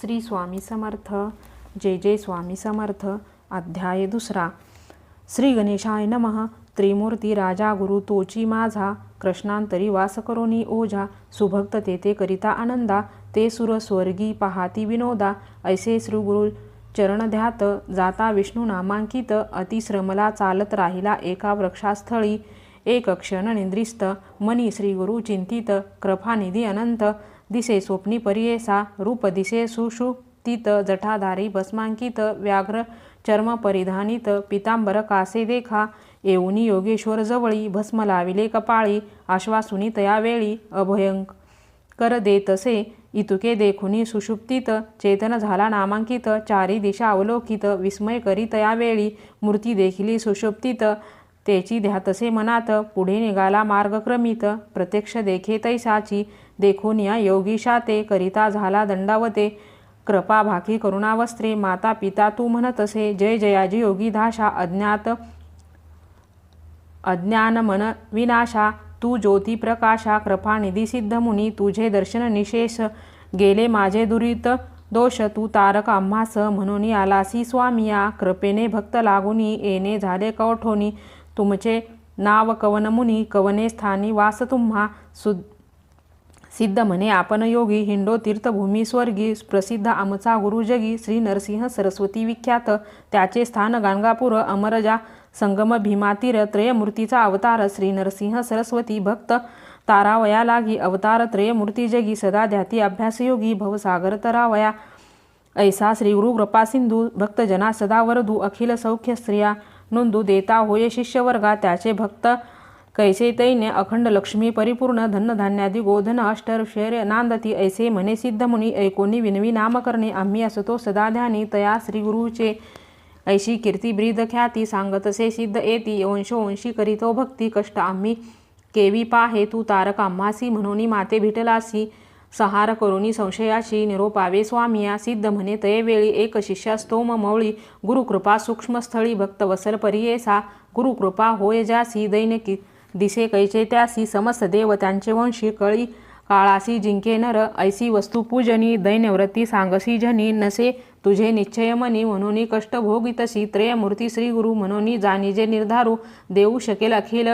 श्री स्वामी समर्थ जय जय स्वामी समर्थ अध्याय दुसरा. श्री गणेशाय नमः त्रिमूर्ती राजा गुरु तोची माझा कृष्णांतरी वास करोनी ओझा सुभक्त तेथे करिता आनंदा ते सुर स्वर्गी पहाती विनोदा ऐसे श्री गुरु चरण ध्यात जाता विष्णू नामांकित अतिश्रमला चालत राहिला एका वृक्षास्थळी. एक क्षण निद्रिस्त मनी श्री गुरु चिंतित कृपानिधी अनंत दिसे स्वप्नी परियेसा रूप दिसे सुषुप्तित जठाधारी भस्मांकित व्याघ्र चर्म परिधानित पितांबर कासे देखा येऊनी योगेश्वर जवळी भस्म लाविले कपाळी आश्वासुनी तयावेळी अभयंकर देतसे इतुके देखुनी सुषुप्तीत चेतन झाला नामांकित चारी दिशा अवलोकित विस्मय करी तयावेळी मूर्ती देखिली सुषुप्तीत तेची ध्यातसे मनात पुढे निघाला मार्गक्रमित प्रत्यक्ष देखे तैसाची देखून या योगीशा ते करिता झाला दंडावते कृपा भाकी करुणावस्त्रे. माता पिता तू म्हणतसे जय जयाजी योगी धाशा अज्ञात अज्ञान मन विनाशा. तू ज्योती प्रकाशा कृपा निधी सिद्ध मुनी. तुझे दर्शन निशेष गेले माझे दुरित दोष. तू तारक आम्हास म्हणून आलासी स्वामिया कृपेने भक्त लागुनी. येणे झाले कवठोनी. तुमचे नाव कवनमुनी कवने स्थानी वास तुम्हा. सु सिद्ध म्हणे आपण योगी हिंडो तीर्थभूमी स्वर्गी प्रसिद्ध आमचा गुरुजगी श्री नरसिंह सरस्वती विख्यात त्याचे स्थान गाणगापूर अमरजा संगम भीमातीर त्रयमूर्तीचा अवतार श्री नरसिंह सरस्वती भक्त तारावया लागी अवतार त्रयमूर्ती जगी सदा ध्याती अभ्यासयोगी भवसागर तरावया ऐसा श्री गुरु कृपा सिंधू भक्तजना सदा वरदू अखिल सौख्य स्त्रिया नोंदू देता होय शिष्यवर्गा त्याचे भक्त कैसे तैन्य अखंड लक्ष्मी परिपूर्ण धनधान्यादी गोधन अष्टर्षेर नांदती ऐसे म्हणे सिद्धमुनी ऐकोनी विनवी नाम करणे आम्ही असतो सदा ध्यानी तया श्री गुरुचे. ऐशी कीर्ती ब्रीद ख्याती सांगतसे सिद्ध येती वंशोवंशी करीतो भक्ती कष्ट आम्ही केवी पाहे तू तारक आम्हासी म्हणून माते भिटलासी. सहार करुणी संशयाशी निरोपावे स्वामिया सिद्ध म्हणे तयवेळी एक शिष्यास्तोम मौळी. गुरुकृपा सूक्ष्मस्थळी भक्तवसल परियेसा गुरुकृपा होय जासी दैनकी दिसे कैचे त्यासी समस्त देव त्यांचे वंशी कळी काळासी जिंके नर ऐसी वस्तू पूजनी दैन्यव्रती सांगसी जनी नसे तुझे निश्चय मनी म्हणून कष्ट भोगितसी त्रयमूर्ती श्री गुरु म्हणून जाणीजे निर्धारू देऊ शकेल अखिल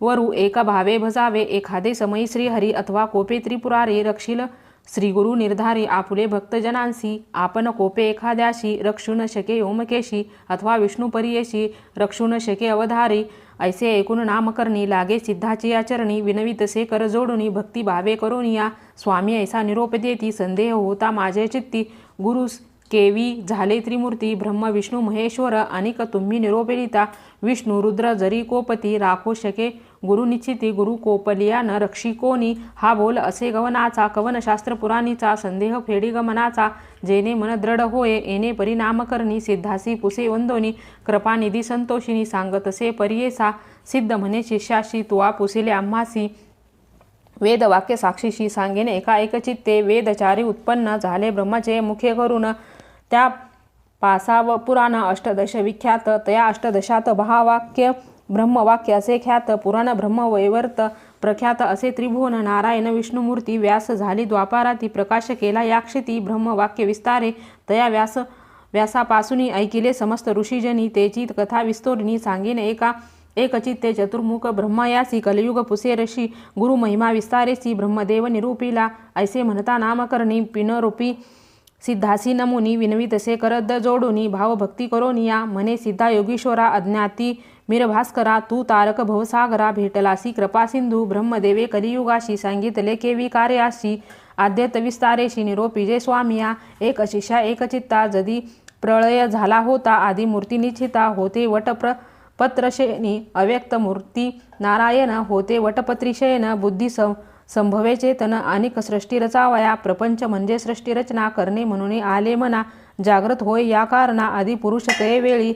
वरू एक भावे भजावे एखादे समयी श्रीहरी अथवा कोपे त्रिपुरारी रक्षिल श्रीगुरु निर्धारी आपुले भक्तजनांसी आपण कोपे एखाद्याशी रक्षू न शके ओमकेशी अथवा विष्णुपरियेशी रक्षू न शके अवधारी ऐसे ऐकून नामकरणी लागे सिद्धाची आचरणी विनवितसे कर जोडुनी भक्ती भावे करोनिया स्वामी ऐसा निरोप देती संदेह होता माझे चित्ती. गुरुस केवी झाले त्रिमूर्ती ब्रह्म विष्णू महेश्वर अनेक तुम्ही निरोपेलिता विष्णू रुद्र जरी कोपती राखू शके गुरुनिश्चिती गुरु कोपलियान न रक्षी कोणी? हा बोल असे गवनाचा कवनशास्त्र पुराणीचा संदेह फेडी गमनाचा जेने मन दृढ होय येणे परिणाम करणी सिद्धासी पुसे वंदोनी कृपानिधी संतोषिनी सांगतसे परियेसा सिद्ध म्हणे शिष्याशी तुवा पुसिले आम्हासी वेद वाक्य साक्षीशी सांगेन एका एकचित्ते वेदचारी उत्पन्न झाले ब्रह्मचे मुखे करून त्या पासाव पुराण अष्टदश विख्यात तया अष्टदशात महावाक्य ब्रह्मवाक्य असे ख्यात पुराण ब्रह्म वैवर्त प्रख्यात असे त्रिभुवन नारायण विष्णुमूर्ती व्यास झाली द्वापाराती प्रकाश केला या क्षिती ब्रह्मवाक्य विस्तारे तया व्यास व्यासापासून ऐकिले समस्त ऋषीजनी तेची कथा विस्तोरणी सांगेन एका एकचित्ते चतुर्मुख ब्रह्मयासी कलयुग पुसेरशी गुरु महिमा विस्तारेसी ब्रह्मदेव निरूपिला ऐसे म्हणता नामकरणी पिनरूपी सिद्धासी नमुनी विनवितसे करद जोडुनी भावभक्ती करोनिया मने सिद्धा योगीश्वरा अज्ञाती मीरभास्करा तू तारक भवसागरा भेटलासी कृपा सिंधू ब्रह्मदेवे कलियुगाशी सांगितले केवी कार्याशी आद्यत विस्तारेशी निरोपी जे स्वामिया एक शिष्या एक चित्ता जदी प्रळय झाला होता आदी मूर्ती निश्चिता होते वटप्र पत्रशयनी अव्यक्त मूर्ती नारायण होते वटपत्रिशयन बुद्धी सं संभवे चेतन अनेक सृष्टी रचावया प्रपंच म्हणजे सृष्टी रचना करणे म्हणून आले मना जागृत होय या कारणा आदी पुरुष ते वेळी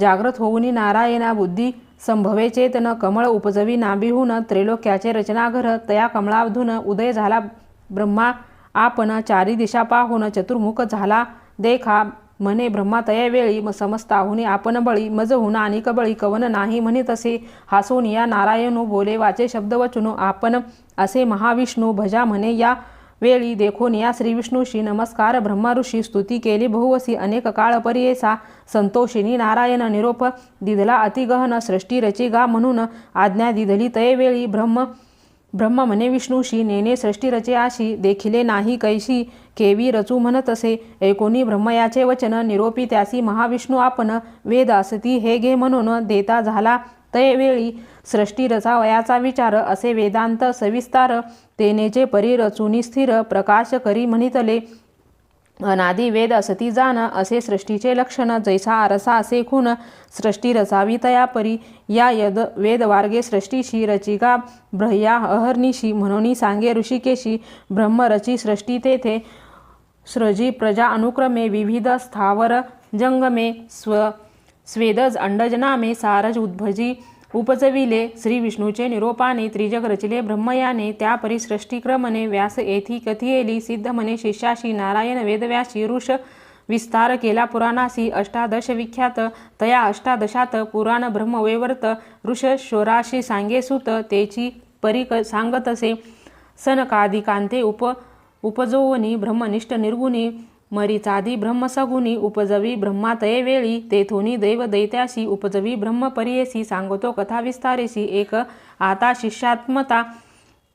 जागृत होऊनी नारायणा बुद्धी संभवे चेतन कमळ उपजवी नाभिहून त्रैलोक्याचे रचनाघर तया कमळाधून उदय झाला ब्रह्मा आपण चारी दिशा पाहून चतुर्मुख झाला देखा म्हणे ब्रह्मा तयावेळी म समस्ताहुनी आपण बळी मज हुन आणि कबळी कवन नाही म्हणे तसे हासून या नारायणू बोले वाचे शब्द वचनो आपण असे महाविष्णू भजा म्हणे या वेळी देखून या श्रीविष्णूशी नमस्कार ब्रह्मऋषी स्तुती केली. बहुवसी अनेक काळ पर्येसा संतोषिनी नारायण निरोप दिदला अतिगहन सृष्टी रचिगा म्हणून आज्ञा दिधली. तयवेळी ब्रह्म ब्रह्म म्हणे विष्णूशी नेने सृष्टी रचे आशी देखिले नाही कैशी केवी रचू म्हणत असे. ऐकोनी ब्रह्मयाचे वचन निरोपी त्यासी महाविष्णू आपण. वेद असती हे घे म्हणून देता झाला. तयवेळी सृष्टी रचावयाचा विचार असे वेदांत सविस्तार तेनेचे परी रचुनी स्थिर प्रकाश करी म्हणितले. अनादी वेद असती जाण असे सृष्टीचे लक्षण जैसा आरसा असे खून सृष्टी रचावी तया परी. या यद वेदवार्गे सृष्टीशी रचिका ब्रह्या अहर्निशी म्हणून सांगे ऋषिकेशी ब्रह्मरची सृष्टी तेथे. सृजी प्रजा अनुक्रमे विविध स्थावर जंगमे स्व स्वेदज अंडजनामे सारज उद्भजी. उपजविले. श्री विष्णूचे निरोपाने त्रिजग रचिले ब्रह्मयाने त्या परिसृष्टिक्रमणे व्यास येथी कथियेली सिद्ध म्हणे शिष्याशी नारायण वेदव्यासी ऋष विस्तार केला पुराणासी अष्टादश विख्यात तया अष्टादशात पुराण ब्रह्मवैवर्त ऋष शोराशी सांगे सुत तेची परिक सांगतसे सनकादिकांते उप उपजोवनी ब्रह्मनिष्ठ निर्गुणी मरीचादी ब्रह्मसगुणी उपजवी ब्रह्मातये वेळी तेथोनी दैव दैत्याशी उपजवी ब्रह्मपरियेशी सांगतो कथा विस्तारेशी एक आता शिष्यात्मता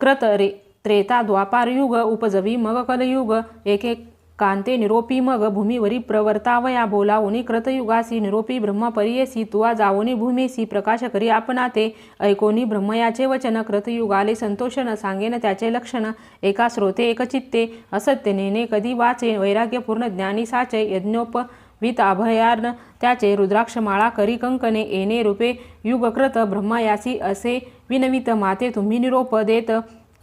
कृत रे त्रेता द्वापार युग उपजवी मग कलयुग एक एक कांते निरोपी मग भूमीवरी प्रवर्तावया बोलावनी कृतयुगासी निरोपी ब्रह्मपरियेसी तुवा जावोनी भूमीसी प्रकाश करी आपणाते. ऐकोनी ब्रह्मयाचे वचन कृतयुगाले संतोषण सांगेन त्याचे लक्षण एका श्रोते एकचित्ते असत्य नेने कधी वाचे वैराग्यपूर्ण ज्ञानी साचे यज्ञोप वित अभयार्न त्याचे रुद्राक्षमाळा करी कंकणे येणे रूपे युगकृत ब्रह्मयासी असे विनवित माते तुम्ही निरोप देत.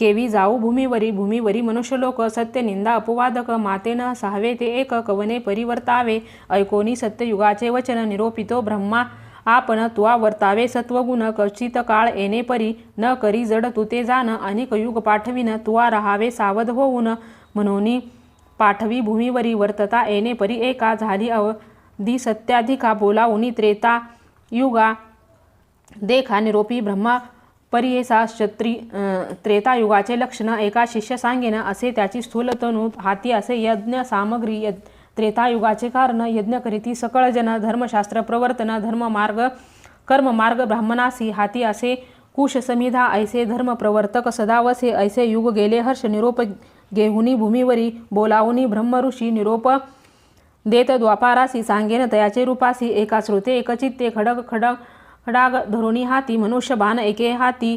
केवी जाऊ भूमीवरी भूमीवरी मनुष्यलोक सत्य निंदा अपवादक मातेन सहावे ते एक कवने परिवर्तावे? ऐकोनी सत्ययुगाचे वचन निरोपितो ब्रह्मा आपण तुवा वर्तावे सत्वगुण कचित काळ येणे परी न करी जड तू ते जाण अनेक युग पाठविन तुवा रहावे सावध होऊन म्हणून पाठवी भूमीवरी वर्तता येणे परी एका झाली अवधी सत्याधिका बोलावनी त्रेता युगा देखा निरोपी ब्रह्मा परियेसा क्षत्री त्रेतायुगाचे लक्षण एका शिष्य सांगेन असे त्याची स्थूलतनू हाती असे यज्ञ सामग्री यज्ञ त्रेतायुगाचे कारण यज्ञ करीती सकळ जन धर्मशास्त्र प्रवर्तन धर्ममार्ग कर्ममार्ग ब्राह्मणासी हाती असे कुश समिधा ऐसे धर्म प्रवर्तक सदावसे ऐसे युग गेले हर्ष निरोप गेहुनी भूमीवरी बोलावनी ब्रह्मऋषी निरोप देत द्वापारासी सांगेन तयाचे रूपासी एका श्रुते एकचित्ते खडग खडक खडाग धरुणी हाती मनुष्य बाण एके हाती.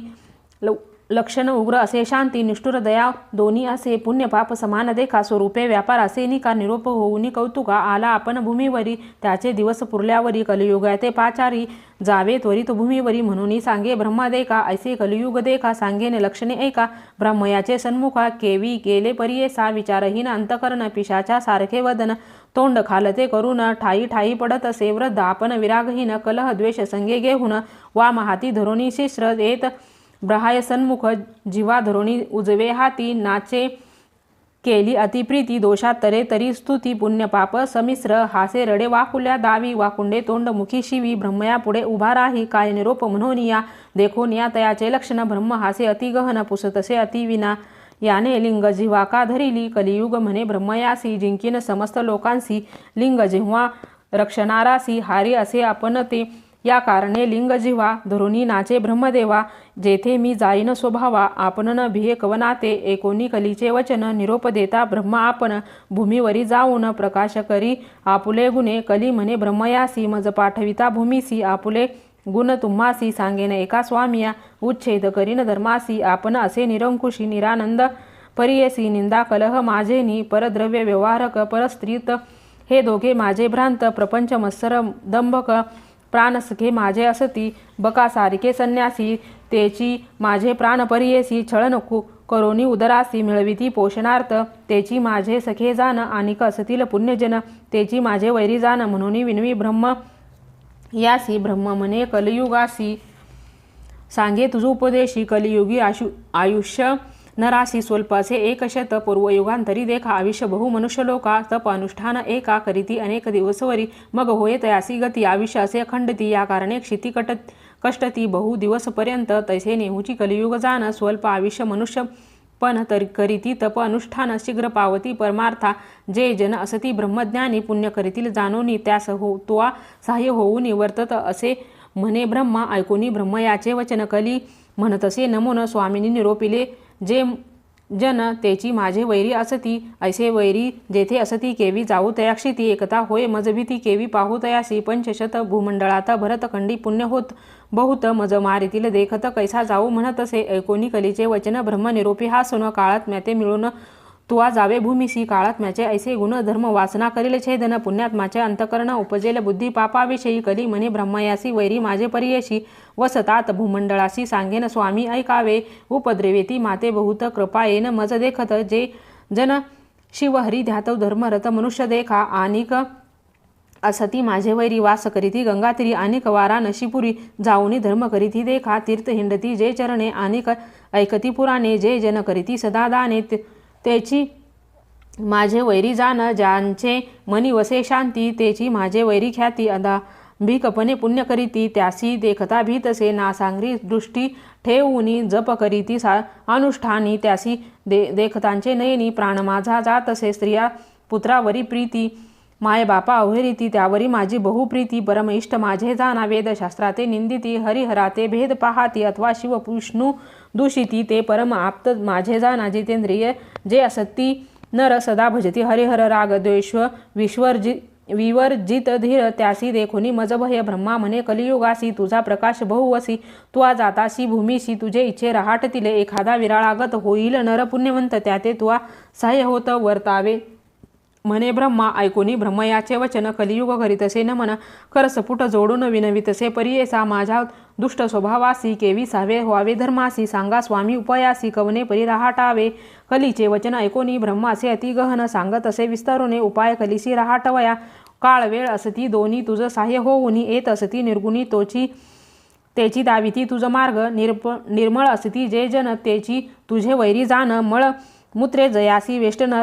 ल लक्षण उग्र असे शांती निष्ठुर दया दोन्ही असे. पुण्य पाप समान देखा स्वरूपे व्यापार असे निका निरोप होऊनी कौतुका. आला आपण भूमीवरी त्याचे दिवस पुरल्यावरी. कलियुगाते पाचारी जावे त्वरित भूमीवरी. म्हणून सांगे ब्रह्मा देखा ऐसे कलियुग देखा सांगेने लक्षणे ऐका ब्रह्मयाचे सन्मुखा केवी गेले परियेसा विचारहीन अंतकरण पिशाच्या सारखे वदन. तोंड खालते करून ठाई ठाई पडत असे वृद्ध आपण विरागहीन कलह द्वेष संगे घेऊन वा महाती धरुणी शिश्र येत ब्रहाय सन्मुख जीवा धरुणी उजवे हाती नाचे केली अतिप्रीती दोषात तरे तरी स्तुती पुण्य पाप समिश्र हासे रडे वाकुल्या दावी वाकुंडे तोंड मुखी शिवी ब्रह्मया पुढे उभा राही काय निरोप म्हणून या देखून या तयाचे लक्षण ब्रह्म हासे अतिगहन पुसतसे अतिविना याने लिंग जिव्हा का धरिली? कलियुग म्हणे ब्रह्मयासी जिंकीन समस्त लोकांसी. लिंग जेव्हा रक्षणारासी हारी असे आपण ते. या कारणे लिंग जिव्हा धरुणी नाचे ब्रह्मदेवा. जेथे मी जाईन स्वभावा आपण न भिये कवनाते. एकोणी कलीचे वचन निरोप देता ब्रह्म आपण. भूमीवरी जाऊन प्रकाश करी आपुले गुणे. कली म्हणे ब्रह्मयासी मज पाठविता भूमीसी आपुले गुण तुम्हासी सांगेन. एका स्वामिया उच्छेद करीन. धर्मासी आपण असे निरंकुशी निरानंद. परियसी निंदा कलह माझेनी. परद्रव्य व्यवहारक परस्त्रीत. हे दोघे माझे भ्रांत. प्रपंच मत्सर दंभक. प्राणसखे माझे असती. बका सारखे संन्यासी. तेची माझे प्राण परियसी. छळ कु करोनी उदरासी. मिळविती पोषणार्थ. तेची माझे सखे जाण आणि असतील पुण्यजन. तेची माझे वैरी जाण म्हणून विनवी ब्रह्म. यासी ब्रह्म म्हणे कलियुगासी. सांगे तुझ उपदेशी कलियुगी आशु आयुष्य. नरासी स्वल्पाचे एक शत पूर्वयुगांतरी देखा. आयुष्य बहु मनुष्यलोका. तप अनुष्ठान एका करीती अनेक दिवसवरी. मग होय तयासी गती. आयुष्य असे अखंडती. या कारणे क्षिती कट कष्टती बहु दिवसपर्यंत तैसे नेहूची कलियुग जाण. स्वल्प आयुष्य मनुष्य पण तरी करीती तप अनुष्ठान शीघ्र पावती परमार्था जे जन असती ब्रह्मज्ञानी पुण्य करीतील जाणोनी त्यास हो त्वा सहाय्य होऊन वर्तत असे म्हणे ब्रह्मा ऐकोनी ब्रह्म याचे वचन कली म्हणतसे नमोन स्वामींनी निरोपिले जे जन तेची माझे वैरी असती ऐसे वैरी जेथे असती केवी जाऊ तयाक्षी ती एकता होय मजभीती केवी पाहू तयासी पंचशत भूमंडळात भरतखंडी पुण्य होत. बहुत मज मारितील देखत कैसा जाऊ म्हणत असे ऐकोनी कलीचे वचन ब्रह्मनिरोपी हा सुन काळात म्याते मिळून तुवा जावे भूमिसी काळात माझे ऐसे गुण धर्म वासना करील छेदन पुण्यात्माचे अंतकरण उपजेल बुद्धी पापाविषयी कली म्हणे ब्रह्मयासी वैरी माझे परियशी वसतात भूमंडळाशी सांगेन स्वामी ऐकावे उपद्रवेती माते बहुत कृपायेन मज देखत जे जन शिव हरी ध्यातव धर्मरत मनुष्य देखा आणिक असती माझे वैरी वास करीती गंगातीरी अनेक वारा नशीपुरी जाऊनी धर्म करीती देखा तीर्थ हिंडती जे चरणे अनेक ऐकती पुराणे जे जन करीती सदा दाने त्याची माझे वैरी जाण ज्यांचे मनी वसे शांती त्याची माझे वैरी ख्याती अदा भीकपणे पुण्य करीती त्यासी देखता भीतसे नासांगरी दृष्टी ठेवूनी जप करीती सा अनुष्ठानी त्यासी दे देखतांचे नयनी प्राण माझा जातसे स्त्रिया पुत्रावरी प्रीती माय बापा अवहेरीती त्यावरी माझी बहुप्रीती परम इष्ट माझे जाना वेदशास्त्राते निंदिती हरिहराते भेद पाहाती अथवा शिव विष्णू दूषिती ते परम आप्त माझे जाना जितेंद्रिय जे असती नर सदा भजती हरिहर राग द्वेष विश्वर्जि विवर्जित धीर त्यासी देखोनी मजभय ब्रह्मा म्हणे कलियुगासी तुझा प्रकाश बहुवसी तुआ जातासी भूमीशी तुझे इच्छे रहाटतील एखादा विराळागत होईल नर पुण्यवंत त्याते तुआ सहाय्य होत वर्तावे. म्हणे ब्रह्मा ऐकोनी ब्रह्मयाचे वचन कलियुग करीतसे न मन करसपुट जोडून विनवितसे परियेसा माझ्या दुष्ट स्वभावासी केवी सावे व्हावे धर्मासी सांगा स्वामी उपयासी कवने परी रहाटावे. कलीचे वचन ऐकोनी ब्रह्मासे अतिगहन सांगत असे विस्तारुने उपाय कलिसी रहाटवया. काळ वेळ असती दोन्ही तुझं सहाय्य होऊनी येत असती निर्गुणी तोची त्याची दाविती तुझं मार्ग निर्प निर्मळ असती जे जन तेची तुझे वैरी जाण मळ मूत्रे जयासी वेष्टन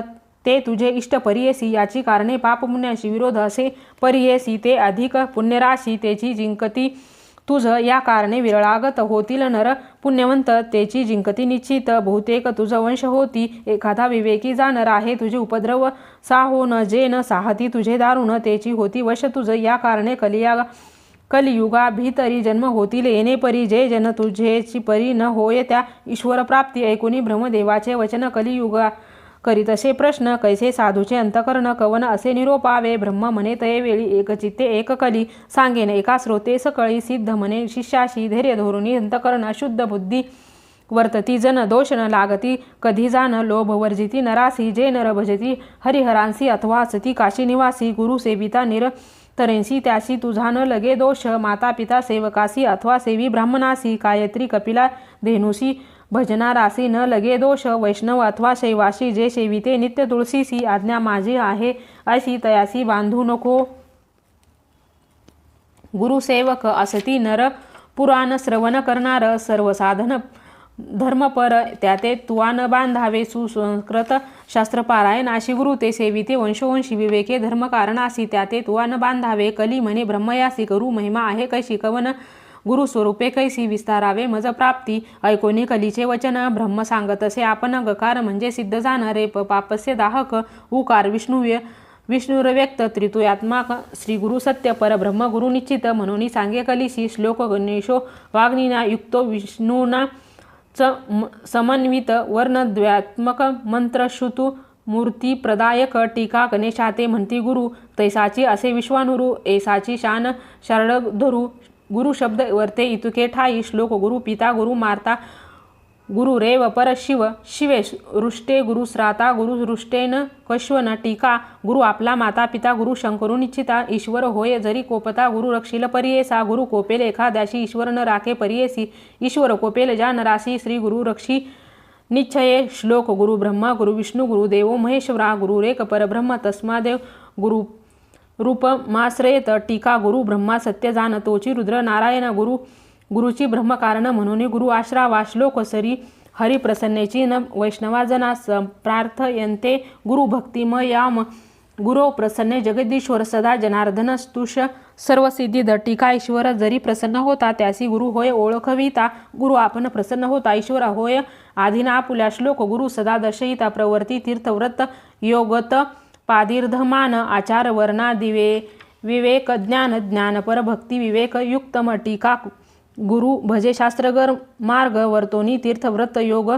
ते तुझे इष्ट परियेसी याची कारणे पापपुण्याशी विरोध असे. परियेसी ते अधिक पुण्यराशी तेची जिंकती तुझ या कारणे विरळागत होतील नर. पुण्यवंत तेची जिंकती निश्चित. बहुतेक तुझ वंश होती एखादा विवेकी जाणर आहे तुझे उपद्रव. साहो न जे न साहती तुझे दारुण तेची होती वश तुझ या कारणे कलिया कलियुगा भीतरी जन्म होतील. येणे परी जे जन तुझेची परी न होय त्या ईश्वर प्राप्ती. ऐकुनी ब्रह्मदेवाचे वचन कलियुगा करीतसे प्रश्न कैसे साधूचे अंतकरण कवन असे निरोपावे? ब्रह्म म्हणे तये वेळी एकचित्ते एक कली. सांगेन एका श्रोते सकळी सिद्ध म्हणे शिष्याशी धैर्य धोरुणी अंतकरण शुद्ध बुद्धी वर्तती जन दोष न लागती. कधी जाण लोभ वर्जिती नरासी जे नर भजती. हरिहरांसी अथवा सती काशी निवासी गुरु सेविता निर तरेंसी. त्यासी तुझा न लगे दोष माता पिता सेवकासी अथवा सेवी ब्राह्मणासी. गायत्री कपिला भजनारासी न लगे दोष वैष्णव अथवा शैवाशी जे शेविते नित्य तुळशीसी आज्ञा माझी आहे अशी तयासी बांधू नको. गुरुसेवक असती नर पुराण श्रवण करणार सर्व साधन धर्मपर त्याते ते तुआन बांधावे सुसंस्कृत शास्त्रपारायणाशी गुरु ते सेविते वंशवंशी विवेके धर्मकारणासी त्याते ते तुआन बांधावे कली म्हणे ब्रह्मयासी करू महिमा आहे कैशी कवन गुरु स्वरूपे कैसी विस्तारावे मज प्राप्ती. ऐकोनी कलीचे वचन ब्रह्म सांगत असे आपण गकार म्हणजे सिद्ध जाणारे. प पापस्य दाहक उकार विष्णुव्य विष्णुरव्यक्त त्रितुयात्माक. श्री गुरु सत्य परब्रह्म गुरु निश्चित. म्हणून सांगे कलिशी श्लोक गणेशो वाग्निना युक्तो विष्णूना च म- समन्वित. वर्णद्वयात्मक मंत्र श्रुतु मूर्ती प्रदायक टीका गणेशाते म्हणती गुरु. तैसाची असे विश्वानुरू. एसाची शान शरडधरू गुरु शब्द वर्ते इतुके ठाई श्लोक गुरु पिता गुरु मारता गुरु रेव पर शिव शिवेश रुष्टे गुरु श्राता गुरु रुष्टेन कश्वन टीका गुरु आपला माता पिता गुरु शंकरू निश्चिता ईश्वर होय जरी कोपता गुरु रक्षिल परियेसा गुरु कोपेल एखाद्याशी ईश्वर न राखे परियेसी ईश्वर कोपेल ज्या नरासी श्री गुरु रक्षी निश्चये श्लोक गुरु ब्रह्मा गुरु विष्णू गुरु देवो महेश्वरा गुरु रेक परब्रह्म तस्मादेव गुरु रूप माश्रयेत टीका गुरु ब्रह्मा सत्य जाण तोची रुद्र नारायण गुरु गुरुची ब्रह्मकारण म्हणून गुरु आश्रावा श्लोक सरी हरिप्रसन्नेची न वैष्णवा जनास प्रार्थयन्ते गुरु भक्तिमयाम. गुरो प्रसन्ने जगदीश्वर सदा जनार्दन स्तुष. सर्व सिद्धी टीका ईश्वर जरी प्रसन्न होता त्यासी गुरु होय ओळखविता. गुरु आपण प्रसन्न होता ईश्वर होय. आधीना आपुल्या श्लोक गुरु सदा दशयिता प्रवर्ती तीर्थव्रत योगत पादीर्धमान आचार वर्णा दिवे विवेक ज्ञान ज्ञानपर भक्ती विवेक युक्तम टीका गुरु भजे शास्त्रगर मार्ग वर्तोनी तीर्थव्रत योग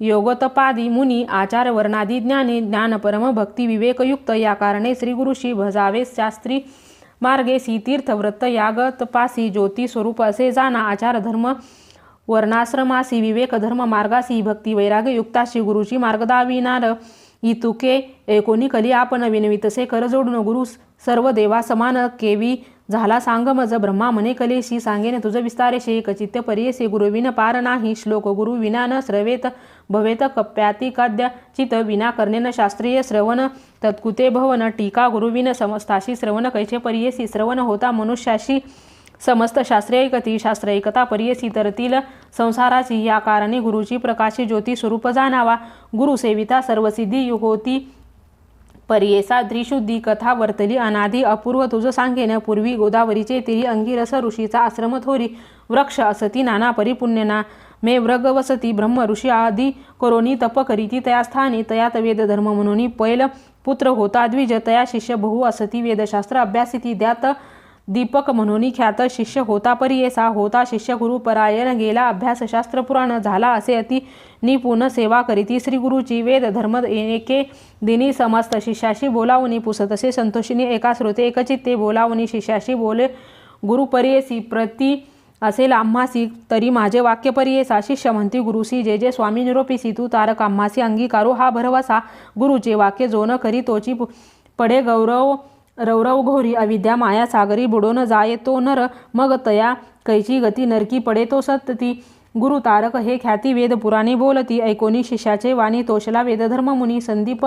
योगतपादी मुनी आचार वर्णादी ज्ञानी ज्ञानपरम भक्ती विवेकयुक्त या कारणे श्री गुरुशी भजावे शास्त्री मार्गेसी तीर्थव्रत याग तपासी ज्योती स्वरूप असे जाना आचार धर्म वर्णाश्रमासी विवेक धर्म मार्गासी भक्ती वैराग्य युक्ताशी गुरुची मार्ग दाविनार तुके एकोणी कली आपण विनवितसे कर जोडून गुरु सर्व देवा समान केवी झाला सांग मज ब्रह्मा मने कलेशी सांगेन तुझ विस्तारेशे कचित्य परियसे गुरुविन पार नाही श्लोक गुरु विना न श्रवेत भवेत कप्याती काद्य चित विना करणेन शास्त्रीय श्रवण तत्कुते भवन टीका गुरुविन समस्ताशी श्रवण कैचे परियसी श्रवण होता मनुष्याशी समस्त शास्त्रैकती शास्त्रैकता परियसी तरतील संसाराची या कारणे गुरुची प्रकाशी ज्योती स्वरूप जाणावा. गुरुसेविता सर्वसिद्धी होती. परियेसा त्रिशुद्धी कथा वर्तली. अनादी अपूर्व तुझ सांगेन. पूर्वी गोदावरीचे तिरी अंगिरस ऋषीचा आश्रम थोरी. वृक्ष असती नाना परिपुण्यना. मे व्रग वसती ब्रह्म ऋषी आदी करोनी तप करीती तया स्थानी. तयात वेद धर्म म्हणून पैल पुत्र होता द्विज. तया शिष्य बहु असती वेदशास्त्र अभ्यासिती. द्यात दीपक म्हणून ख्यात शिष्य होता परियेसा होता शिष्य गुरु परायण गेला अभ्यासशास्त्र पुराण झाला असे अति निपुण सेवा करीती. श्री गुरुची वेद धर्म एके दिनी समस्त शिष्याशी बोलावणी पुसतसे संतोषीने एका श्रोते एकचित्ते बोलावणी शिष्याशी बोले गुरु परियेसी प्रति असेल आम्हासी तरी माझे वाक्य परियेसा शिष्य म्हणती गुरुसी जे जे स्वामी निरोपीसी तू तारक आम्हासी अंगीकारो हा भरवसा. गुरुचे वाक्य जोन करी तोची पडे गौरव रौरव घोरी अविद्या माया सागरी बुडून जाये तो नर मग तया कैची गती नरकी पडे तो सतती. गुरु तारक हे ख्याती वेद पुराणे बोलती ऐकोनी शिष्याचे वाणी तोषला वेदधर्म मुनी संदीप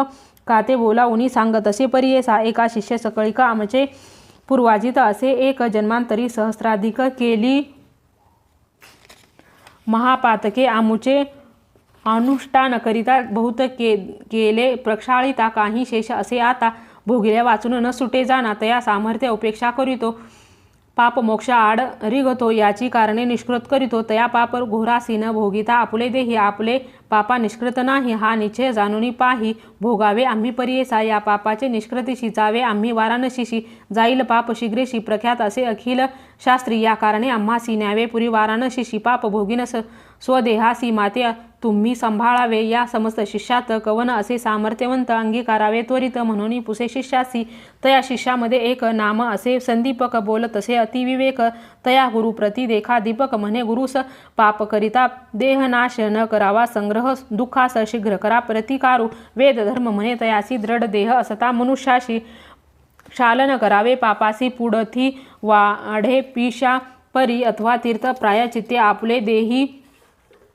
काते बोला उनी सांगत असे परियेसा एका शिष्य सकळी का आमचे पूर्वाजित असे एक जन्मांतरी सहस्राधिक केली. महापातके आमुचे अनुष्ठानकरिता बहुत के केले प्रक्षाळिता काही शेष असे आता भोगिल्या वाचून न सुटे जाना तया सामर्थ्य उपेक्षा करीतो. पाप मोक्ष आड रिगतो याची कारणे निष्कृत करीतो. तया पाप घोरासी न भोगिता आपले देही आपले पापा निष्कृत नाही हा निश्चय जाणून पाही. भोगावे आम्ही परियेसा या पापाचे निष्कृतीशी जावे आम्ही वाराणसीशी. जाईल पाप शीघ्रेशी प्रख्यात असे अखिल शास्त्री या कारणे आम्हा न्यावे पुरी वाराणसीशी. पाप भोगिनस स्वदेहासी माते तुम्ही सांभाळावे. या समस्त शिष्यात कवन असे सामर्थ्यवंत अंगीकारावे. त्वरित म्हणून पुसे शिष्यासी तया शिष्यामध्ये एक नाम असे संदीपक बोलत असे अतिविवेक तया गुरु प्रति देखा दीपक म्हणे गुरुस पाप करिता देहनाश न करावा संग्रह दुःखास शीघ्र करा प्रतिकारू. वेद धर्म म्हणे तयासी दृढ देह असता मनुष्याशी शालन करावे. पापासी पुढथी वाढे पिशा परी अथवा तीर्थ प्रायचित्ते आपले देही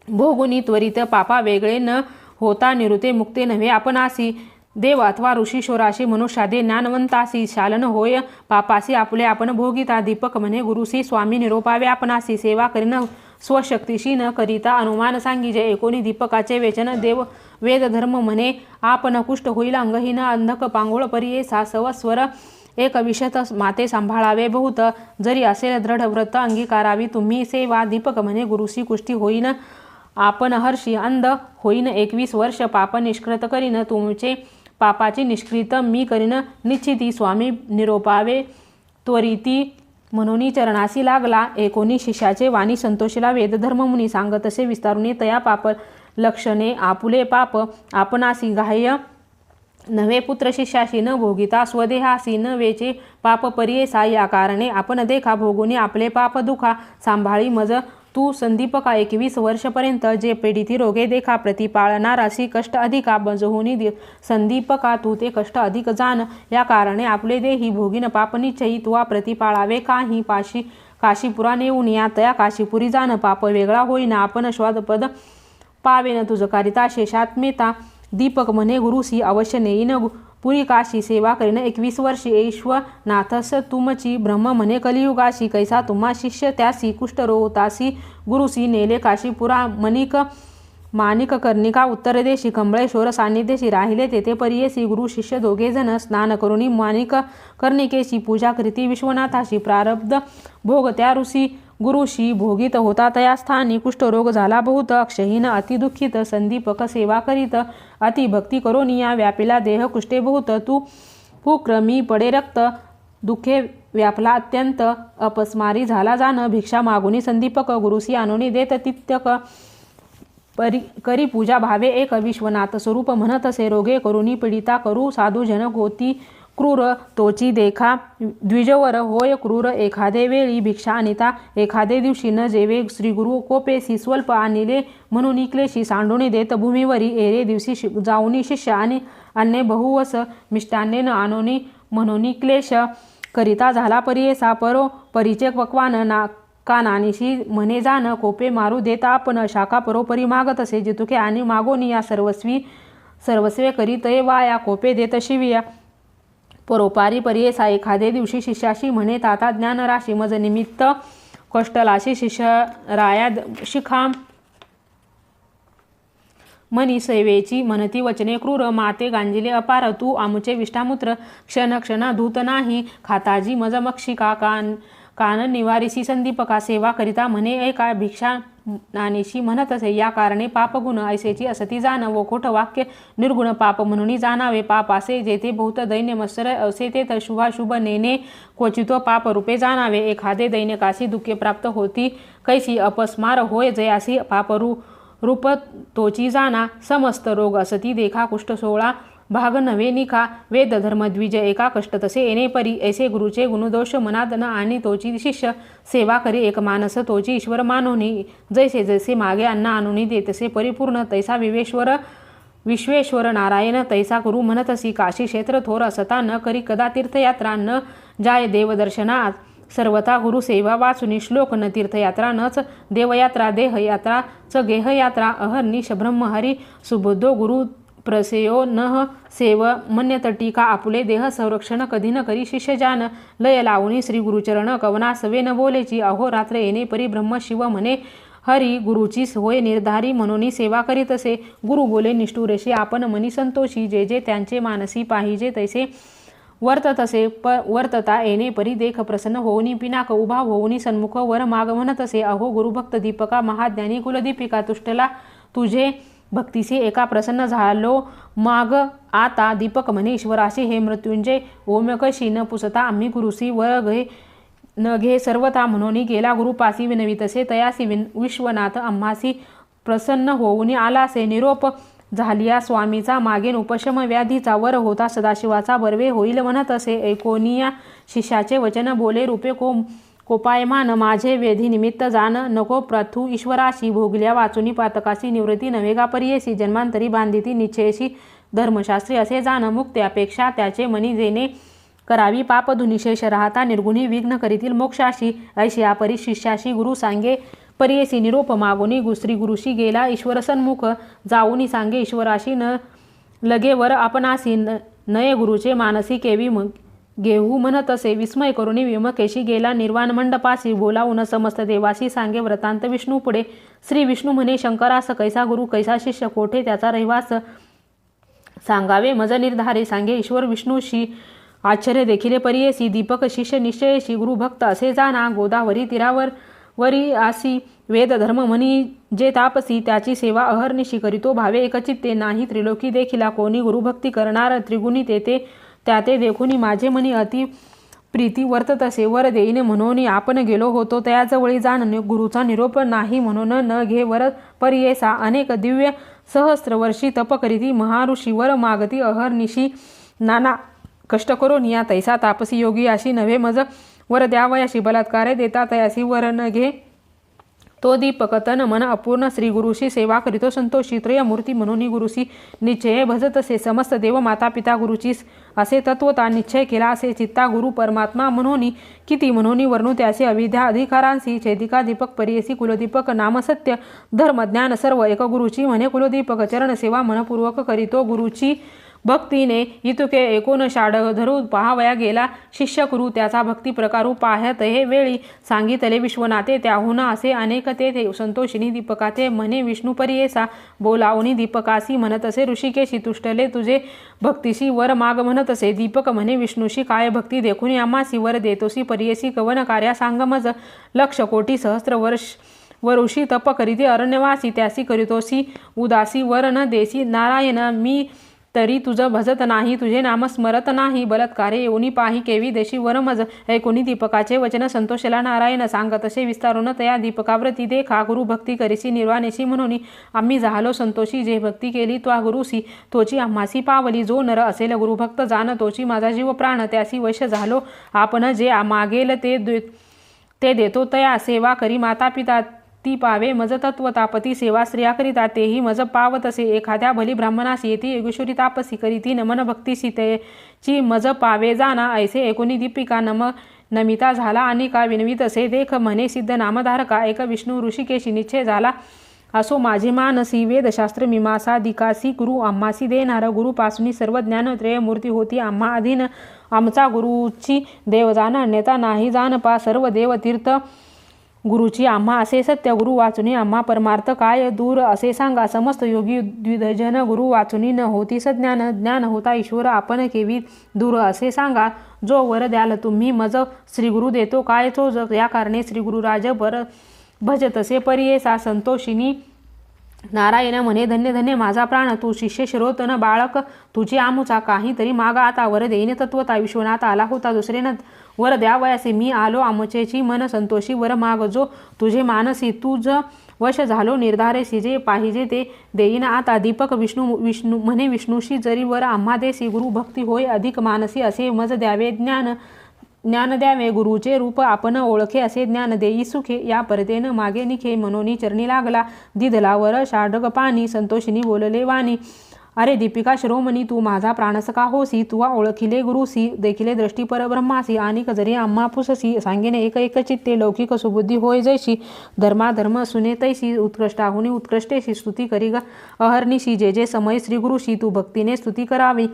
भोगुनी त्वरित पापा वेगळे न होता निरुते मुक्ते नव्हे. आपण आसी देव अथवा ऋषीश्वराशी मनुष्यादे ज्ञानवंतासी शालन होय. पापासी आपले आपण भोगिता दीपक म्हणे. गुरुसी स्वामी निरोपावे. आपणासी सेवा करीन. स्वशक्तीशी न करिता अनुमान सांगिजे एकोणी दीपकाचे वेचन देव वेद धर्म म्हणे. आपण कुष्ट होईल अंगहीन. अंधक पांगोळ परिये. सासव स्वर एक विषत माते सांभाळावे बहुत. जरी असेल दृढ व्रत अंगीकारावी. तुम्ही सेवा दीपक म्हणे. गुरुसी कुष्टी होईन. आपण हर्षी अंध होईन एकवीस वर्ष पाप निष्कृत करीन. तुमचे पापाची निष्कृत मी करीन. निश्चिती स्वामी निरोपावे. त्वरिती म्हणून चरणासी लागला. एकोणी शिष्याचे वाणी संतोषीला वेदधर्म मुनी सांगत असे विस्तारुने तया पाप लक्षणे आपुले पाप. आपणासी गाह्य. नवे पुत्र शिष्याशी न भोगिता स्वदेहासी न वेचे पाप परियेसा या कारणे आपण देखा भोगुनी आपले पाप दुखा. सांभाळी मज तू संदीपका एकवीस वर्षपर्यंत जे पेढीती रोगे देखा प्रतिपाळणार अशी कष्ट अधिका बजहोनी दे संदीपका तू ते कष्ट अधिक जाण. या कारणे आपले देही भोगीन पापनिश्चयी तुवा प्रतिपाळावे काही पाशी काशीपुरा नेऊन या तया काशीपुरी जाण. पाप वेगळा होईना आपण स्वादपद पावेन. तुझ कारिता शेषात्मेता दीपक म्हणे गुरुसी अवश्य नेईन पुरी काशी सेवा करीन. एकवीस वर्षी नाथस तुमची ब्रह्म म्हणे. कलियुगाशी कैसा तुम्हा शिष्य त्यासी कुष्ठरोतासी गुरुसी नेले काशीपुरा मनिक माणिक कर्णिका उत्तर देशी कमळेश्वर सान्निध्येशी राहिले. तेथे परियेसी गुरु शिष्य दोघे जण स्नान करुणी माणिक कर्णिकेशी पूजा कृती विश्वनाथाशी प्रारब्ध भोग त्या ऋषी गुरुशी भोगीत होता तया स्थानी कुष्ठरोग झाला बहुत. अक्षहीन अतिदुःखित संदीपक सेवा करीत अति भक्ती करोनिया व्यापिला देह कुष्ठे बहुत. तू कुक्रमी पडे रक्त दुःखे व्यापला अत्यंत अपस्मारी झाला जाण भिक्षा मागुनी संदीपक गुरुसी आणोनी देत तित्यक परी करी पूजा भावे एक विश्वनाथ स्वरूप म्हणत असे रोगे करुणी पीडिता करू साधू जन होती क्रूर तोची देखा द्विजवर होय क्रूर एखादे वेळी भिक्षा अनिता एखादे दिवशी न जेवे श्रीगुरु कोपेसी स्वल्प आणिले म्हणून क्लेशी सांडून देत भूमीवरी एरे दिवशी शि जाऊनी शिष्य आणि अन्य बहुवस मिष्टाने न आणोनी म्हणून क्लेश करिता झाला परियेसा परो परिचय पक्वान ना का नानीशी म्हणे जाण कोपे मारू देता आपण शाखा परोपरी मागत असे जितुके आणि मागोनी या सर्वस्वी सर्वस्वे करीतये वाया कोपे देत शिविया. परोपारी पर्येसा एखादे दिवशी शिष्याशी म्हणे ताता ज्ञानराशी मज निमित्त कष्टलाशी शिष्य राया शिखा मनी सेवेची म्हणती वचने क्रूर माते गांजिले अपार तू आमुचे विष्टामूत्र क्षण क्षण धूत नाही. खाताजी मज मक्षिका कान कान निवारिसी संदीपका सेवा करिता म्हणे ऐका भिक्षा नानेशी म्हणत असे या कारणे पापगुण ऐसेची असती जाण व खोट वाक्य निर्गुण पाप म्हणून जाणावे. पाप असे जेथे बहुत दैन्य मत्सर असे ते तर शुभाशुभ नेणे. क्वचितो पाप रूपे जाणावे. एखादे दैन्यकाशी दुःखे प्राप्त होती कैसी अपस्मार होय जयासी पापरू रूप तोची जाणा. समस्त रोग असती देखा कुष्ठ सोळा भाग नव्हे निखा वेद धर्म द्विज एका कष्ट तसे येणे परी. ऐसे गुरुचे गुणदोष मनात न आणि तोची शिष्य सेवा करी. एक मानस तोची ईश्वर मानोनी. जैसे जैसे मागे अन्न आणूनी दे तसे परिपूर्ण. तैसा विवेश्वर विश्वेश्वर नारायण तैसा गुरु म्हणतसी काशी क्षेत्र थोर असता न करी कदा तीर्थयात्रा न जाय देवदर्शनात. सर्वथा गुरु सेवा वाचुनी श्लोक न तीर्थयात्रा नच देवयात्रा देहयात्रा च गेहयात्रा. अहर्निश ब्रह्महरी सुबुद्धो गुरु प्रसेयो नह सेव मन्यतटीका आपुले देह संरक्षण कधी न करी शिष्यजान लय लावणी श्री गुरुचरण कवना सवे न बोलेची अहो रात्र येणे परी ब्रह्म शिव म्हणे हरी गुरुची होय निर्धारी म्हणून सेवा करीत असे. गुरु बोले निष्ठुरेशी आपण मनी संतोषी जे जे त्यांचे मानसी पाहिजे तैसे वर्तत असे. प वर्तता येणे परी देख प्रसन्न होऊनी पिनाक उभा होऊनी सन्मुख वर माग म्हणत असे. अहो गुरुभक्त दीपका महाज्ञानी कुलदीपिका तुष्टला तुझे भक्तीसे एका प्रसन्न झालो. माग आता दीपक म्हणे ईश्वराशी हे मृत्युंजय ओमकशी न पुसता आम्ही गुरुसी वर घे न घे सर्वता म्हणून गेला गुरुपासी विनवितसे तयासी विन विश्वनाथ आम्हासी प्रसन्न होऊन आलासे निरोप झालिया स्वामीचा मागेन उपशम व्याधीचा वर होता सदाशिवाचा बर्वे होईल म्हणत असे ऐकोनिया शिष्याचे वचन बोले रूपे को कोपायमान माझे वेधी निमित्त जाण. नको प्रथू ईश्वराशी भोगल्या वाचुनी पातकाशी निवृत्ती नवेगा परियेशी जन्मांतरी बांधिती निश्चयशी. धर्मशास्त्री असे जाण. मुक्त्यापेक्षा त्याचे मनी जेणे करावी. पाप धुनिशेष राहता निर्गुणी विघ्न करीतील मोक्षाशी. ऐशी परी शिष्याशी गुरु सांगे. परियेसी निरोप मागुनी गुश्री गुरुशी गेला. ईश्वरसन्मुख जाऊनी सांगे. ईश्वराशी न लगेवर आपणासी न नये गुरुचे मानसी केवी मग घेऊ म्हणत असे विस्मय करून विमकेशी गेला निर्वाण मंडपासी बोलावून समस्त देवाशी सांगे व्रतांत विष्णू पुढे. श्री विष्णू म्हणे शंकरास कैसा गुरु कैसा शिष्य कोठे त्याचा रहिवास? सांगावे मज निर्धारे सांगे ईश्वर विष्णूशी. आश्चर्य देखिले परियेसी दीपक शिष्य निश्चयशी गुरुभक्त असे जाना गोदावरी तीरावर वरी आसी. वेद धर्म म्हणी जे तापसी त्याची सेवा अहर्निशी करीतो भावे एकचित्ते नाही त्रिलोकी देखिला कोणी गुरुभक्ती करणार त्रिगुणी तेथे ते ते देखुनी माझे मनी अति प्रीती वर्तत असे. वर देईने म्हणून आपण गेलो होतो त्याजवळी जाण गुरुचा निरोप नाही म्हणून न घे वर परियेसा. अनेक दिव्य सहस्रवर्षी तप करीती महाऋषी वर मागती अहर्निशी नाना कष्ट करून या तैसा तापसी योगी अशी नव्हे मज वर द्यावयाशी बलात्कारे देता तयासी. वर न घे तो दीपक तन मन अपूर्ण श्री गुरुशी सेवा करीतो संतोषी त्रयमूर्ती म्हणून गुरुशी निश्चय भजत असे समस्त देव माता पिता गुरुचीस असे तत्वता निश्चय केला असे चित्ता गुरु परमात्मा म्हणून किती म्हणून वर्णू त्याचे अविद्या अधिकारांशी छेदिका दीपक परियसी कुलदीपक नामसत्य धर्मज्ञान सर्व एक गुरुची म्हणे कुलदीपक चरण सेवा मनपूर्वक करीतो गुरुची भक्तीने इतुके एकूण शाड धरू पहावया गेला. शिष्य करू त्याचा भक्ती प्रकारू पाहत हे वेळी सांगितले विश्वनाथे त्याहून असे अनेक तेथे संतोषिनी दीपकाते म्हणे विष्णू परियेसा बोलावणी दीपकासी म्हणत असे ऋषिकेशी तुष्टले तुझे भक्तीशी वर माग म्हणत असे दीपक म्हणे विष्णूशी काय भक्ती देखून यामासी वर देतोसी परियेसी कवन कार्या सांगमज लक्ष कोटी सहस्र वर्ष वरुषी तप करीते अरण्यवासी त्यासी करीतोसी उदासी वर न देसी नारायण मी तरी तुझं भजत नाही तुझे नाम स्मरत नाही. बलत्कारे येऊनी पाही केवी देशी वरमज ऐकोनी दीपकाचे वचन संतोषला नारायण सांगत तसे विस्तारून तया दीपकाव्रती देखा गुरु भक्ती करीसी निर्वाणेशी म्हणून. आम्ही झालो संतोषी जे भक्ती केली त्वा गुरुसी. तोची आम्हासी पावली जो नर असेल गुरुभक्त जाण तोची माझा जीव प्राण त्यासी वश झालो. आपण जे मागेल ते दे- ते देतो तया सेवा करी माता पिता. ती पावे. मज तत्व तापती सेवा स्त्रिया करिता तेही मज पावतसे एखाद्या भली ब्राह्मणास येती योगेश्वरी तापसी करीती. नमन भक्तीसी तेची मज पावे जाना. ऐसे एकोणी दीपिका नम नमिता झाला. आणि का विनवीत असे. देख म्हणे सिद्ध नामधारका. एक विष्णू ऋषिकेशी निश्चय झाला. असो माझे मानसी वेदशास्त्र मीमासा दिकासी गुरु आम्हासी देणारा. गुरुपासून सर्व ज्ञानत्रय मूर्ती होती. आम्हा अधीन आमचा गुरुची देव जाण अन्यथा नाही जाण पा सर्व देव तीर्थ गुरुची आम्हा असे सत्य गुरु वाचुनी आम्हा परमार्थ काय दूर असे सांगा. समस्त योगी द्विधजन गुरु वाचुनी न होती सज्ञान ज्ञान होता ईश्वर आपण केवी दूर असे सांगा. जो वर द्याल तुम्ही मज श्री गुरु देतो काय तो जग. या कारणे श्री गुरुराज बर भजतसे परियेसा संतोषिनी नारायण म्हणे धन्य धन्य माझा प्राण. तू शिष्य शिरोतन बाळक. तुझी आमुचा काहीतरी मागा आता वर देईन तत्वता. विश्वनाथ आला होता दुसरे न वर द्यावयासे मी आलो. आमचेची मन संतोषी. वर माग जो तुझे मानसी. तुझ वश झालो. निर्धारेसी जे पाहिजे ते देईन आता. दीपक विष्णू विष्णू म्हणे विष्णूशी जरी वर आम्हा देसी गुरु भक्ती होय. अधिक मानसी असे मज द्यावे ज्ञान. ज्ञान द्यावे गुरुचे रूप आपण ओळखे असे ज्ञान देई सुखे या परतेनं मागे निखे मनोनी चरणी लागला. दिदलावर शाडग पाणी संतोषिनी बोलले वाणी. अरे दीपिका शिरोमणी तू माझा प्राणसका होसी तुवा ओळखिले गुरुसी देखिले दृष्टी परब्रह्मासी आणि जरी आम्हा पुससी सांगेने एक एक चित्ते लौकिक सुबुद्धी होय जैशी धर्मा धर्म सुने तैशी उत्कृष्टाहुनी उत्कृष्टेशी स्तुती करी ग. अहर्निशी जे जे समय श्री गुरुशी तू भक्तीने स्तुती करावी.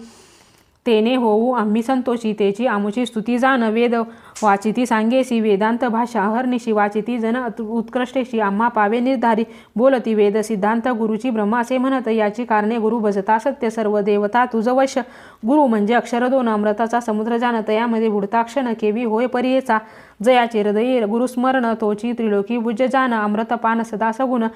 तेने होऊ आम्ही संतोषी तेची आमुची स्तुती जाण वेद वाचिती सांगेसी वेदांत भाषा हरनिशी वाचिती जन उत्कृष्टेशी आम्हा पावे निर्धारी बोलती वेद सिद्धांत गुरुची ब्रह्मा असे म्हणत याची कारणे गुरु भजता सत्य सर्व देवता तुझ वश. गुरु म्हणजे अक्षर दोन अमृताचा समुद्र जाणत यामध्ये बुडताक्षण केवी होय परियेचा. जयाचे हृदय गुरुस्मरण तोची त्रिलोकी भुज जाण अमृतपान सदा सगुण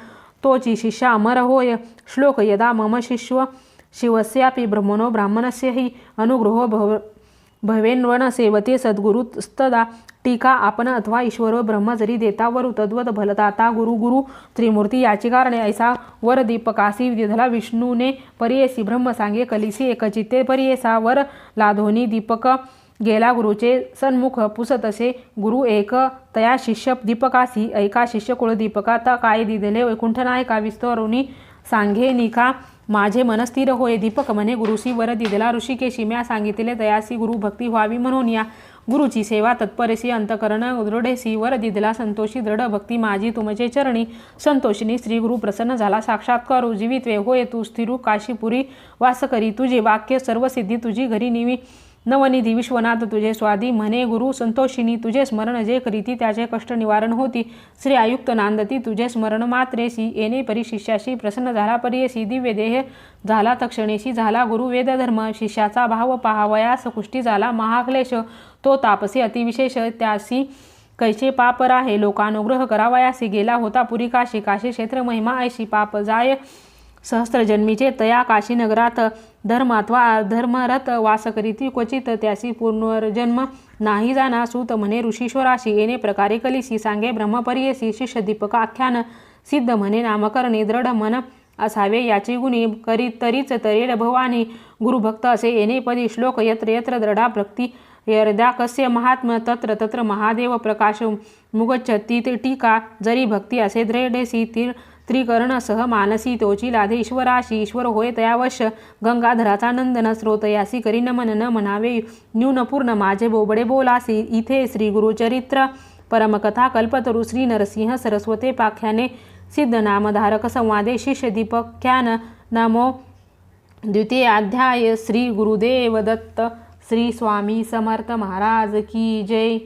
तोची शिष्या अमर होय. श्लोक यदा मम शिष्य शिवस्यापि ब्रह्मणो ब्राह्मणस्य हि अनुग्रहो भव भवेन्वन सेवते सद्गुरुस्तदा टीका आपण अथवा ईश्वर ब्रह्म जरी देता वरु तद्वत भलताता गुरु गुरु त्रिमूर्ती याची कारणे ऐसा वर दीपकासी विधला विष्णूने परियेसी ब्रह्म सांगे कलिसी एकचित्ते परियेसा वर लाधोनी दीपक गेला गुरुचे सन्मुख पुसतसे गुरु एक तया शिष्य दीपकासी ऐका शिष्य कुळ दीपका त काय दिदले वैकुंठ नायका सांगे निका माझे मन स्थिर होय दीपक म्हणे गुरुशी वर दिदला ऋषिकेशी म्या सांगितले तयासी गुरु भक्ती व्हावी म्हणून या. गुरुची सेवा तत्परशी अंतकरण दृढेसी वर दिदला संतोषी दृढ भक्ती माझी तुमचे चरणी संतोषिनी श्री गुरु प्रसन्न झाला साक्षात्कारू जीवित्वे होय तू स्थिरू काशीपुरी वास करी तुझे वाक्य सर्व सिद्धी तुझी घरी निवी. नवनिधी विश्वनाथ तुझे स्वादी म्हणे गुरु संतोषिनी तुझे स्मरण जे करीती त्याचे कष्ट निवारण होती. श्री आयुक्त नांदती तुझे स्मरण मात्रेसी येणे परी शिष्याशी प्रसन्न झाला परियसी दिव्य देह झाला तक्षणेशी झाला गुरु वेद धर्म शिष्याचा भाव पहावयास कुष्टी झाला महाक्लेश तो तापसी अतिविशेष त्यासी कैसे पाप राहे लोकानुग्रह करावयासी गेला होता पुरी काशी काशी क्षेत्र महिमा ऐशी पाप जाय. सहस्त्रजन्मीचे तया काशीनगरात नगरात धर्मरथ अथवा वास करीती. क्वचित त्यासी पुनर्जन्म नाही जाना सूत म्हणे ऋषीश्वराशी. येणे प्रकारे कलिसी सांगे ब्रह्मपर्यसी शिष्य दीपक आख्यान सिद्ध म्हणे नामकरणे दृढ मन असावे. याची गुणी करी तरीच तरेल भवानी. गुरुभक्त असे येणे पदी श्लोक यत्र यत्र दृढा भक्ती यर्दा कस्य महात्म तत्र तत्र महादेव प्रकाश मुगच्छती टीका. जरी भक्ती असे दृढेसी तीर त्रिकरणसह मानसी तोची लाधे ईश्वराशी ईश्वर होय तयावश. गंगाधराचा नंदन स्रोत यासी करी नमन न म्हणावे. न्यूनपूर्ण माझे बोबडे बोलासी. इथे श्री गुरुचरित्र. परमकथा कल्पतरू श्री नरसिंह सरस्वते पाख्याने. सिद्ध नामधारक संवादे शिष्य दीपख्यान नमो द्वितीयाध्याय श्री गुरुदेव दत्त. श्री स्वामी समर्थ महाराज की जय.